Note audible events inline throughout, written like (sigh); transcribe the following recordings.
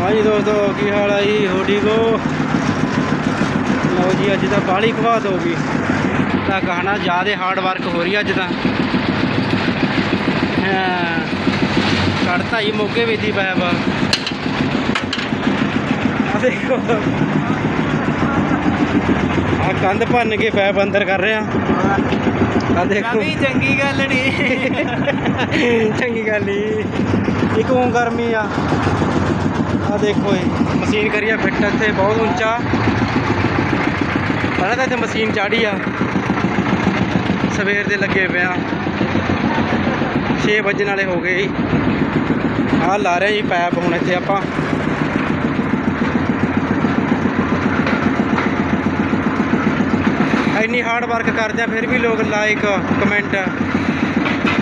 ਹਾਂਜੀ ਦੋਸਤੋ ਕੀ ਹਾਲ ਹੈ ਜੀ? ਹੋ ਠੀਕ ਹੋ? ਲਓ ਜੀ ਅੱਜ ਤਾਂ ਬਾਹਲੀ ਘਵਾਤ ਹੋ ਗਈ। ਤਾਂ ਕਹਣਾ ਜ਼ਿਆਦਾ ਹਾਰਡ ਵਰਕ ਹੋ ਰਹੀ ਅੱਜ ਤਾਂ। ਹਾਂ ਕੱਢਤਾ ਮੋਗੇ ਹੀ ਵਾ। ਆ ਦੇਖੋ। ਆ ਕੰਧ ਭੰਨ ਕੇ ਪੈਪ ਅੰਦਰ ਕਰ ਰਿਹਾ ਆ। ਦੇਖੋ। ਕਾਫੀ ਚੰਗੀ ਗੱਲ ਨਹੀਂ ਚੰਗੀ ਗੱਲ ਹੀ ਇੱਕ ਉਹ ਗਰਮੀ ਆ। ਆ ਦੇਖੋ ਇਹ ਮਸ਼ੀਨ ਕਰੀਆ ਫਿੱਟ ਇੱਥੇ, ਬਹੁਤ ਉੱਚਾ। ਪਹਿਲਾਂ ਤਾਂ ਇੱਥੇ ਮਸ਼ੀਨ ਚਾੜੀ ਆ। ਸਵੇਰ ਦੇ ਲੱਗੇ ਪਏ ਆ 6 ਵਜੇ ਨਾਲੇ ਹੋ ਗਏ ਜੀ। ਆਹ ਲਾ ਰਹੇ ਜੀ ਪੈਪ ਹੁਣ ਇੱਥੇ ਆਪਾਂ। ਇੰਨੀ ਹਾਰਡ ਵਰਕ ਕਰਦੇ ਆ, ਫਿਰ ਵੀ ਲੋਕ ਲਾਈਕ ਕਮੈਂਟ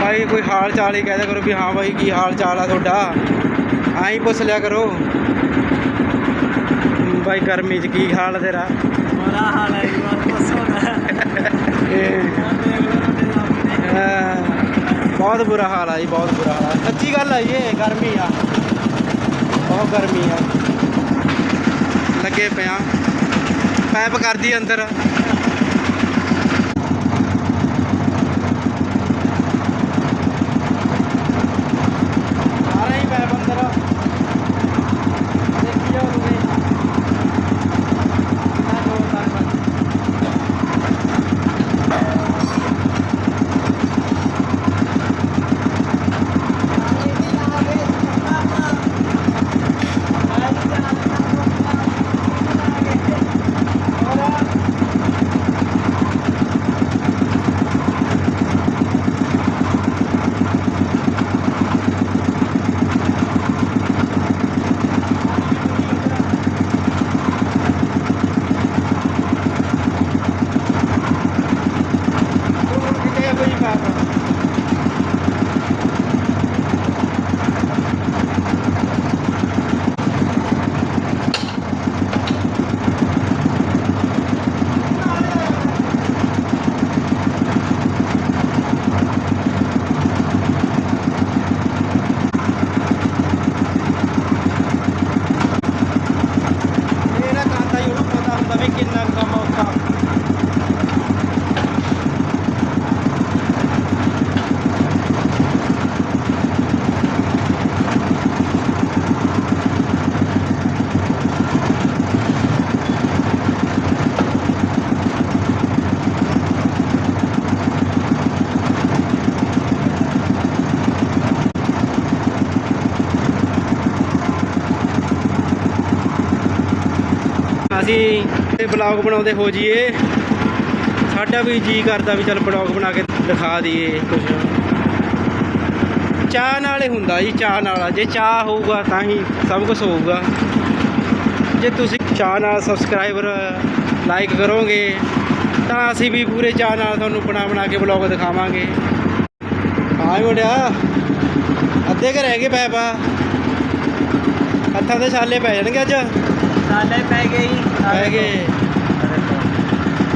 ਭਾਈ ਕੋਈ ਹਾਲ ਚਾਲ ਹੀ ਕਹਿਦਾ ਕਰੋ ਵੀ ਹਾਂ ਭਾਈ ਕੀ ਹਾਲ ਚਾਲ ਆ ਤੁਹਾਡਾ? ਆਈ ਪੁੱਛ ਲਿਆ ਕਰੋ। ਭਾਈ ਗਰਮੀ 'ਚ ਕੀ ਹਾਲ ਤੇਰਾ? ਬੜਾ ਹਾਲ ਹੈ ਜੀ ਬਸ ਦੱਸੋ ਨਾ ਬਹੁਤ ਬੁਰਾ ਹਾਲ ਆ ਜੀ ਬਹੁਤ ਬੁਰਾ ਹਾਲ ਆ। ਸੱਚੀ ਗੱਲ ਆ ਜੀ ਇਹ ਗਰਮੀ ਆ। ਬਹੁਤ ਗਰਮੀ ਆ। ਲੱਗੇ ਪਿਆ। ਪੈਪ ਕਰਦੀ ਅੰਦਰ। ਅਸੀਂ ਇਹ ਬਲੌਗ ਬਣਾਉਂਦੇ ਹੋ ਜਾਈਏ ਸਾਡਾ ਵੀ ਜੀ ਕਰਦਾ ਵੀ ਚੱਲ ਬਲੌਗ ਬਣਾ ਕੇ ਦਿਖਾ ਦਈਏ ਕੁਝ ਚਾਹ ਨਾਲ ਹੁੰਦਾ ਜੀ, ਚਾਹ ਨਾਲ। ਜੇ ਚਾਹ ਹੋਊਗਾ ਤਾਂ ਹੀ ਸਭ ਕੁਝ ਹੋਊਗਾ। ਜੇ ਤੁਸੀਂ ਚਾਹ ਨਾਲ ਸਬਸਕ੍ਰਾਈਬਰ ਲਾਈਕ ਕਰੋਗੇ, ਤਾਂ ਅਸੀਂ ਵੀ ਪੂਰੇ ਚਾਹ ਨਾਲ ਤੁਹਾਨੂੰ ਬਣਾ ਬਣਾ ਕੇ ਬਲੌਗ ਦਿਖਾਵਾਂਗੇ। ਹਾਂ ਮੁੰਡਿਆ, ਅੱਧੇ ਘਰ ਰਹਿ ਗਏ ਪੈਪਾ। ਹੱਥਾਂ ਦੇ ਛਾਲੇ ਪੈ ਜਾਣਗੇ ਅੱਜ। ਸਾਲੇ ਪੈ ਜੀ ਪੈ ਗਏ।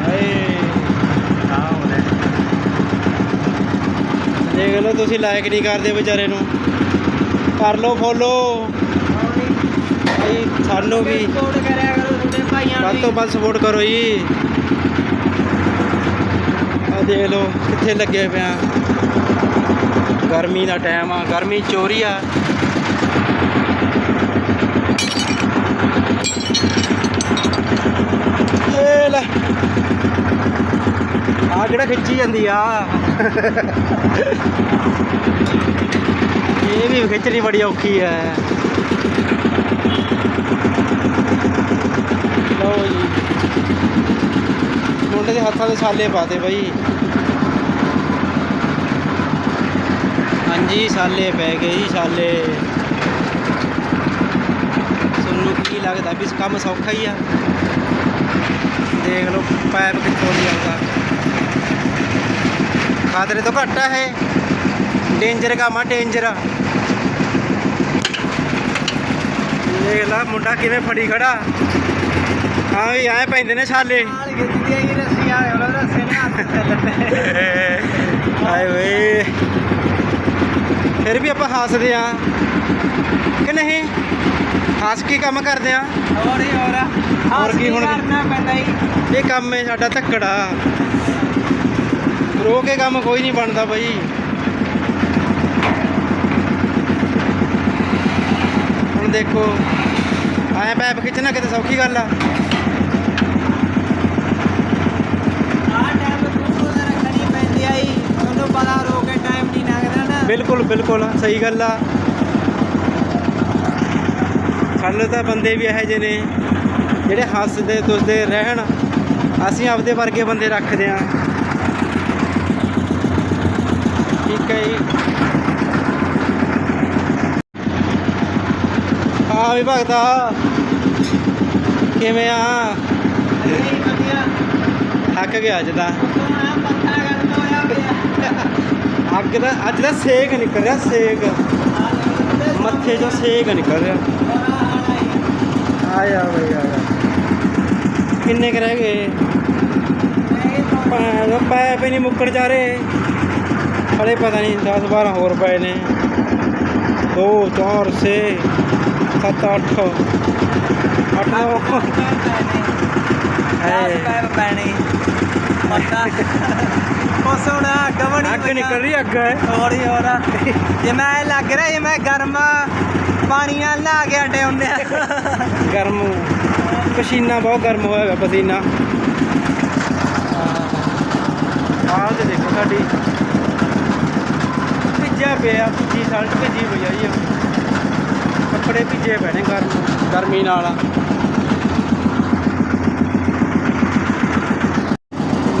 ਹਾਏ। ਦੇਖ ਲਓ ਤੁਸੀਂ ਲਾਇਕ ਨਹੀਂ ਕਰਦੇ ਵਿਚਾਰੇ ਨੂੰ। ਕਰ ਲਓ ਫੋਲੋ ਭਾਈ ਸਾਨੂੰ ਵੀ ਕੋਡ ਕਰਿਆ ਕਰੋ ਤੁਹਾਡੇ ਭਾਈਆਂ ਵੱਧ ਤੋਂ ਵੱਧ ਸਪੋਰਟ ਕਰੋ ਜੀ। ਆ ਦੇਖ ਲਓ ਕਿੱਥੇ ਲੱਗੇ ਪਿਆ। ਗਰਮੀ ਦਾ ਟਾਈਮ ਆ ਗਰਮੀ ਚੋਰੀ ਆ। ਇਹ ਲੈ ਆ ਕਿਹੜਾ ਖਿੱਚੀ ਜਾਂਦੀ ਆ? ਇਹ ਵੀ ਖਿੱਚਣੀ ਬੜੀ ਔਖੀ ਹੈ। ਲਓ ਜੀ। ਮੁੰਡੇ ਦੇ ਹੱਥਾਂ ਦੇ ਛਾਲੇ ਪਾਤੇ ਬਾਈ। ਹਾਂਜੀ, ਛਾਲੇ ਪੈ ਗਏ ਜੀ, ਛਾਲੇ। ਤੁਹਾਨੂੰ ਕੀ ਲੱਗਦਾ ਵੀ ਕੰਮ ਸੌਖਾ ਹੀ ਆ? ਦੇਖ ਲਓ ਪੈਪ ਕਿੱਥੋਂ ਦੀ ਆਉਂਦਾ ਖਾਤਰੇ ਤੋਂ ਘੱਟ ਆ ਇਹ। ਡੇਂਜਰ ਕੰਮ ਆ ਡੇਂਜਰ ਦੇਖ ਲਾ ਮੁੰਡਾ ਕਿਵੇਂ ਫੜੀ ਖੜਾ। ਹਾਂ ਵੀ ਐ ਪੈਂਦੇ ਨੇ ਛਾਲੇ। ਆ (laughs) ਹਾਏ ਓਏ ਫਿਰ ਵੀ ਆਪਾਂ ਹੱਸਦੇ ਆ। ਕਿ ਨਹੀਂ? ਹੱਸ ਕੇ ਕੰਮ ਕਰਦੇ ਆ? ਹੋਰ ਹੀ ਹੋਰ। ਆ ਹੋਰ ਕੀ ਹੁਣ? ਕਰਨਾ ਪੈਂਦਾ ਜੀ? ਇਹ ਕੰਮ ਹੈ ਸਾਡਾ ਧੱਕੜਾ ਰੋ ਕੇ ਕੰਮ ਕੋਈ ਨਹੀਂ ਬਣਦਾ ਬਾਈ। ਹੁਣ ਦੇਖੋ ਐਂ ਪੈਪ ਖਿੱਚਣਾ ਕਿਤੇ ਸੌਖੀ ਗੱਲ ਆ। ਬਿਲਕੁਲ ਬਿਲਕੁਲ ਸਹੀ ਗੱਲ ਆ। ਸਾਨੂੰ ਤਾਂ ਬੰਦੇ ਵੀ ਇਹੋ ਜਿਹੇ ਨੇ ਜਿਹੜੇ ਹੱਸਦੇ ਤੁਸਦੇ ਰਹਿਣ। ਅਸੀਂ ਆਪਦੇ ਵਰਗੇ ਬੰਦੇ ਰੱਖਦੇ ਆ ਠੀਕ ਹੈ ਜੀ। ਹਾਂ ਵੀ ਭਗਤਾ ਕਿਵੇਂ ਆ? ਥੱਕ ਗਿਆ ਅੱਜ ਆ ਪਿਆ। ਅੱਗ ਦਾ ਅੱਜ ਦਾ ਸੇਕ ਨਿਕਲ ਰਿਹਾ ਸੇਕ। ਮੱਥੇ 'ਚੋਂ ਸੇਕ ਨਿਕਲ ਰਿਹਾ। ਆ ਜਾ ਬਈ ਆ ਜਾ। ਕਿੰਨੇ ਕੁ ਰਹਿ ਗਏ? ਪੈ ਪੈ ਪੈ ਨਹੀਂ ਮੁੱਕਣ ਜਾ ਰਹੇ। ਹਲੇ ਪਤਾ ਨਹੀਂ 10 12 ਹੋਰ ਪਏ ਨੇ। 2 4 6 7 8 8 9 ਪੈਪ ਪੈਣੇ। ਪਤਾ। ਉਹ ਸੋਣਾ ਗਵਣੀ ਅੱਗ ਨਿਕਲ ਰਹੀ ਅੱਗ। ਹੈ ਹੋਰ ਹੀ ਹੋਰ। ਜੇ ਮੈਂ ਲੱਗ ਰਿਹਾ ਜੇ ਮੈਂ ਗਰਮ ਪਾਣੀਆਂ ਨਾਲ ਕੇ ਅੱਡੇ ਹੁੰਦੇ ਆ। ਗਰਮ ਪਸੀਨਾ ਬਹੁਤ ਗਰਮ ਹੋਇਆ ਹੈਗਾ ਪਸੀਨਾ। ਆਹ ਤੇ ਦੇਖੋ ਸਾਡੀ। ਭਿੱਜਿਆ ਪਿਆ, ਭਿੱਜੀ ਸਲਟ ਭਿੱਜੀ ਪਈ ਆ ਜੀ। ਕੱਪੜੇ ਭਿੱਜੇ ਪਏ ਨੇ ਗਰਮ। ਗਰਮੀ ਨਾਲ।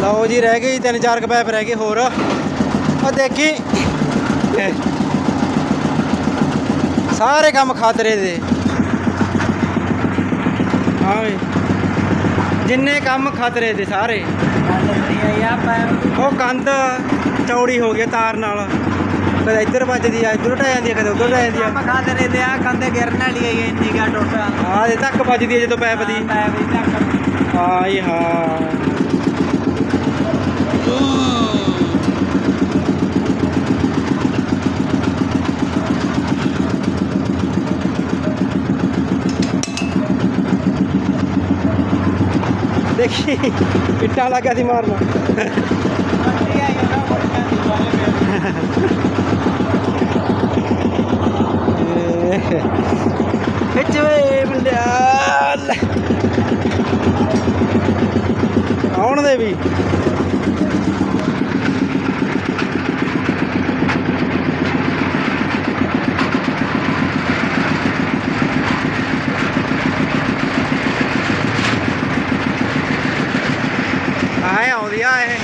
ਲਓ ਜੀ, ਰਹਿ ਗਏ ਤਿੰਨ ਚਾਰ ਕੁ ਪੈਪ ਰਹਿ ਗਏ ਹੋਰ। ਉਹ ਦੇਖੀ। ਸਾਰੇ ਕੰਮ ਖਾਤਰੇ ਦੇ। ਹਾਂ ਵੀ ਜਿੰਨੇ ਕੰਮ ਖਤਰੇ ਦੇ ਸਾਰੇ। ਆ ਉਹ ਕੰਧ ਚੌੜੀ ਹੋ ਗਈ ਤਾਰ ਨਾਲ। ਕਦੇ ਇੱਧਰ ਵੱਜਦੀ ਆ ਇੱਧਰ ਟਾਇ ਜਾਂਦੀ ਆ ਕਦੇ ਉੱਧਰ ਟਾਇ ਜਾਂਦੀ ਆ। ਖਾਦੇ ਦੇ ਆ ਕੰਦੇ ਗਿਰਨ ਵਾਲੀ ਆਈ ਇੰਨੀ ਗਾ ਟੋਟਾ। ਆਹ ਦੇ ਤੱਕ ਵੱਜਦੀ ਆ ਜਦੋਂ ਪੈਪ ਦੀ। ਪੈਪ ਹੀ ਤੱਕ ਹਾਂ ਜੀ ਹਾਂ ਇੱਟਾਂ ਲੱਗਾ ਸੀ ਮਾਰਨਾ? ਖਿੱਚ ਵੇ ਮੁੰਡਿਆ। ਆਉਣ ਦੇ ਵੀ ਆਏ ਆਉਂਦੀ ਆ ਇਹ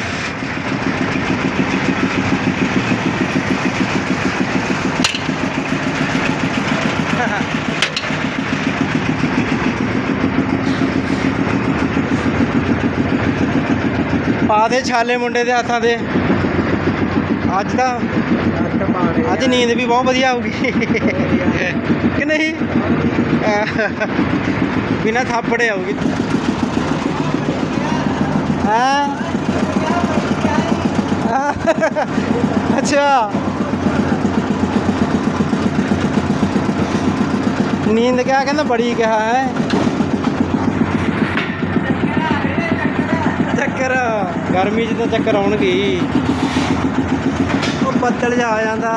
ਪਾ ਦੇ ਛਾਲੇ ਮੁੰਡੇ ਦੇ ਹੱਥਾਂ ਦੇ। ਅੱਜ ਤਾਂ ਅੱਜ ਨੀਂਦ ਵੀ ਬਹੁਤ ਵਧੀਆ ਆਊਗੀ। ਕਿ ਨਹੀਂ? ਬਿਨਾ ਥਾਪੜੇ ਆਊਗੀ। ਹਾਂ? ਅੱਛਾ। ਨੀਂਦ ਕਿਆ ਕਹਿੰਦਾ? ਬੜੀ ਕਿਹਾ ਹੈ। ਚੱਕਰ ਗਰਮੀ 'ਚ ਤਾਂ ਚੱਕਰ ਆਉਣਗੇ ਉਹ ਬੱਦਲ ਜਾ ਆ ਜਾਂਦਾ।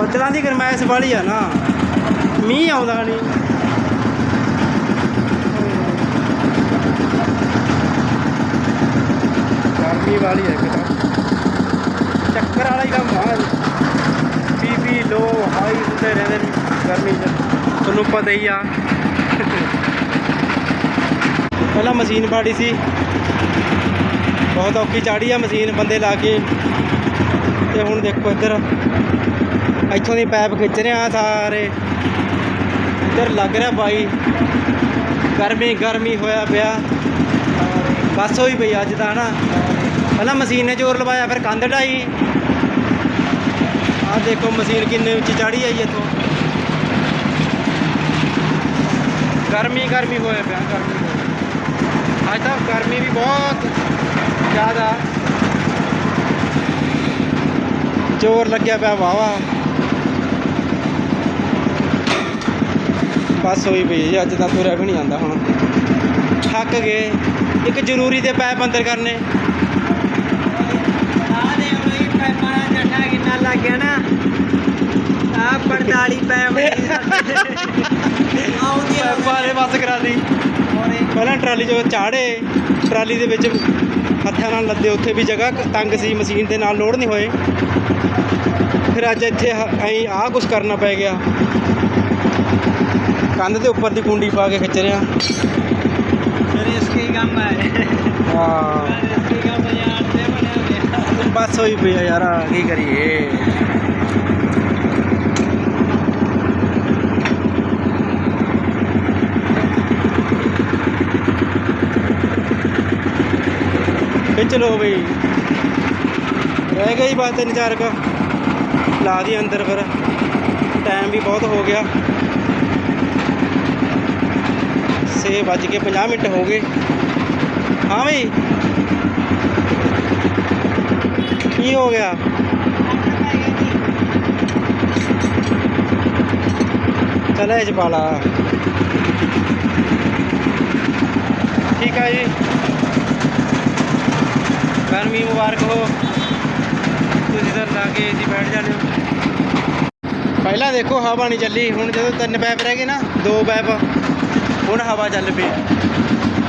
ਬੱਦਲਾਂ ਦੀ ਗਰਮੈਸ਼ ਵਾਲੀ ਆ ਨਾ। ਮੀਂਹ ਆਉਂਦਾ ਨਹੀਂ ਗਰਮੀ ਵਾਲੀ ਹੈ ਕਿਤਾ ਚੱਕਰ ਵਾਲਾ ਹੀ ਕੰਮ ਆ। ਬੀਪੀ ਲੋ ਹਾਈ ਹੁੰਦੇ ਰਹਿੰਦੇ ਨੇ ਗਰਮੀ 'ਚ। ਤੁਹਾਨੂੰ ਪਤਾ ਹੀ ਆ। ਪਹਿਲਾਂ ਮਸ਼ੀਨ ਪਾੜੀ ਸੀ। ਬਹੁਤ ਔਖੀ ਚਾੜੀ ਆ ਮਸ਼ੀਨ ਬੰਦੇ ਲਾ ਕੇ। ਤੇ ਹੁਣ ਦੇਖੋ ਇੱਧਰ। ਇੱਥੋਂ ਦੀ ਪਾਈਪ ਖਿੱਚ ਰਿਹਾ ਸਾਰੇ। ਇੱਧਰ ਲੱਗ ਰਿਹਾ ਬਾਈ। ਗਰਮੀ ਗਰਮੀ ਹੋਇਆ ਪਿਆ। ਬਸ ਹੋਈ ਪਈ ਅੱਜ ਤਾਂ ਨਾ ਪਹਿਲਾਂ ਮਸ਼ੀਨ ਨੇ ਜ਼ੋਰ ਲਵਾਇਆ, ਫਿਰ ਕੰਧ ਢਾਈ। ਆਹ ਦੇਖੋ ਮਸ਼ੀਨ ਕਿੰਨੇ ਉੱਚੀ ਚਾੜੀ ਆਈ ਇੱਥੋਂ। ਗਰਮੀ ਗਰਮੀ ਹੋਇਆ ਪਿਆ, ਗਰਮੀ ਹੋਇਆ। ਅੱਜ ਤਾਂ ਗਰਮੀ ਵੀ ਬਹੁਤ ਜ਼ਿਆਦਾ। ਜ਼ੋਰ ਲੱਗਿਆ ਪਿਆ ਵਾਵਾ ਬਸ ਹੋਈ ਪਈ ਅੱਜ ਤਾਂ ਤੁਰਿਆ ਵੀ ਨਹੀਂ ਜਾਂਦਾ ਹੁਣ। ਥੱਕ ਗਏ। ਇੱਕ ਜ਼ਰੂਰੀ ਦੇ ਪੈਪ ਅੰਦਰ ਕਰਨੇ। ਆ ਦੇ ਇਹ ਪੈਪਾਂ ਦਾ ਜੱਟਾ ਕਿੰਨਾ ਲੱਗ ਗਿਆ ਨਾ। ਆ 45 ਪੈਪ ਆਉਂਦੀ ਆ ਨੇ ਬਸ ਕਰਾ ਦੀ। ਪਹਿਲਾਂ ਟਰਾਲੀ 'ਚੋਂ ਚਾੜੇ ਟਰਾਲੀ ਦੇ ਵਿੱਚ ਹੱਥਾਂ ਨਾਲ ਲੱਦੇ ਉੱਥੇ ਵੀ ਜਗ੍ਹਾ ਕ- ਤੰਗ ਸੀ ਮਸ਼ੀਨ ਦੇ ਨਾਲ ਲੋਡ ਨਹੀਂ ਹੋਏ। ਫਿਰ ਅੱਜ ਇੱਥੇ ਐਂ ਆਹ ਕੁਝ ਕਰਨਾ ਪੈ ਗਿਆ। ਕੰਧ ਦੇ ਉੱਪਰ ਦੀ ਕੁੰਡੀ ਪਾ ਕੇ ਖਿੱਚ ਰਿਆ। ਕੰਮ ਹੈ? ਹਾਂ। ਰਿਸਕੀ ਕੰਮ ਯਾਰ ਤੇ ਬਣਿਆ ਗਿਆ ਬਸ ਹੋਈ ਪਈ ਆ ਯਾਰ ਕੀ ਕਰੀਏ? ਖਿੱਚ ਲੋ ਬਈ ਰਹਿ ਗਈ ਬਸ ਤਿੰਨ ਚਾਰ ਕ ਲਾ ਦੀ ਅੰਦਰ ਫਿਰ ਟਾਈਮ ਵੀ ਬਹੁਤ ਹੋ ਗਿਆ 6 ਵੱਜ ਕੇ 50 ਮਿੰਟ ਹੋ ਗਏ ਹਾਂ ਬਈ ਕੀ ਹੋ ਗਿਆ ਚਲ ਇਹ ਚ ਪਾ ਜੀ ਗਰਮੀ ਮੁਬਾਰਕ ਹੋ। ਤੁਸੀਂ ਤਾਂ ਲਾ ਕੇ ਜੀ ਬੈਠ ਜਾਂਦੇ ਹੋ। ਪਹਿਲਾਂ ਦੇਖੋ ਹਵਾ ਨਹੀਂ ਚੱਲੀ ਹੁਣ ਜਦੋਂ ਤਿੰਨ ਪੈਪ ਰਹਿ ਗਏ ਨਾ ਦੋ ਪੈਪ। ਹੁਣ ਹਵਾ ਚੱਲ ਪਈ।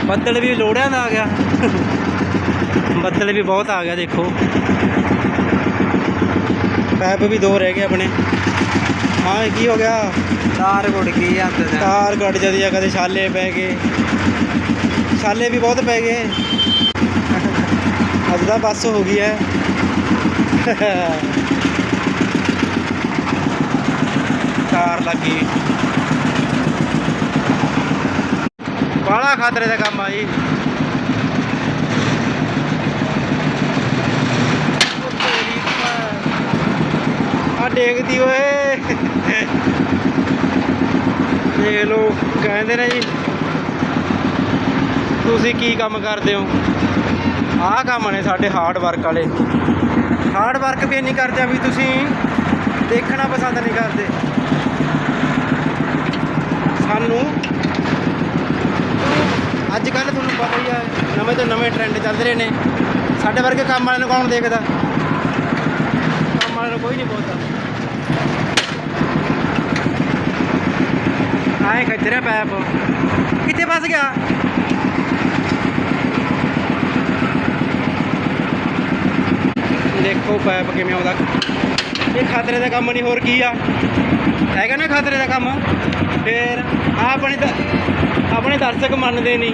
ਬੱਦਲ ਵੀ ਲੋੜਿਆਂ ਦਾ ਆ ਗਿਆ। ਬੱਦਲ ਵੀ ਬਹੁਤ ਆ ਗਿਆ ਦੇਖੋ। ਪੈਪ ਵੀ ਦੋ ਰਹਿ ਗਏ ਆਪਣੇ। ਹਾਂ ਕੀ ਹੋ ਗਿਆ? ਤਾਰ ਗੁੜ ਗਈ ਦਾ ਤਾਰ ਗੱਡ ਜਾਂਦੀ ਆ ਕਦੇ ਛਾਲੇ ਪੈ ਗਏ। ਛਾਲੇ ਵੀ ਬਹੁਤ ਪੈ ਗਏ। ਅੱਜ ਦਾ ਬੱਸ ਹੋ ਗਈ ਹੈ। ਤਾਰ ਲੱਗੀ। ਬਾਲਾ ਖਾਤਰੇ ਦਾ ਕੰਮ ਆ ਜੀ। ਆ ਡੇਗਦੀ ਓਏ। ਦੇਖ ਲੋ ਕਹਿੰਦੇ ਨੇ ਜੀ, ਤੁਸੀਂ ਕੀ ਕੰਮ ਕਰਦੇ ਹੋ? ਆਹ ਕੰਮ ਨੇ ਸਾਡੇ ਹਾਰਡ ਵਰਕ ਵਾਲੇ। ਹਾਰਡ ਵਰਕ ਵੀ ਨਹੀਂ ਕਰਦੇ ਆ ਵੀ ਤੁਸੀਂ ਦੇਖਣਾ ਪਸੰਦ ਨਹੀਂ ਕਰਦੇ। ਸਾਨੂੰ ਅੱਜ ਕੱਲ ਤੁਹਾਨੂੰ ਪਤਾ ਹੀ ਆ, ਨਵੇਂ ਤੋਂ ਨਵੇਂ ਟ੍ਰੈਂਡ ਚੱਲ ਰਹੇ ਨੇ। ਸਾਡੇ ਵਰਗੇ ਕੰਮ ਵਾਲਿਆਂ ਨੂੰ ਕੌਣ ਦੇਖਦਾ? ਕੰਮ ਵਾਲਿਆਂ ਨੂੰ ਕੋਈ ਨਹੀਂ ਬੋਲਦਾ। ਆਏ ਖੱਜਰਾ ਪੈਪ। ਕਿੱਥੇ ਫਸ ਗਿਆ? ਦੇਖੋ ਪੈਪ ਕਿਵੇਂ ਆਉਂਦਾ। ਇਹ ਖਤਰੇ ਦਾ ਕੰਮ ਨਹੀਂ, ਹੋਰ ਕੀ ਆ। ਹੈਗਾ ਨਾ ਖਤਰੇ ਦਾ ਕੰਮ? ਫੇਰ ਆਹ ਆਪਣੇ ਆਪਣੇ ਦਰਸ਼ਕ ਮੰਨਦੇ ਨਹੀਂ।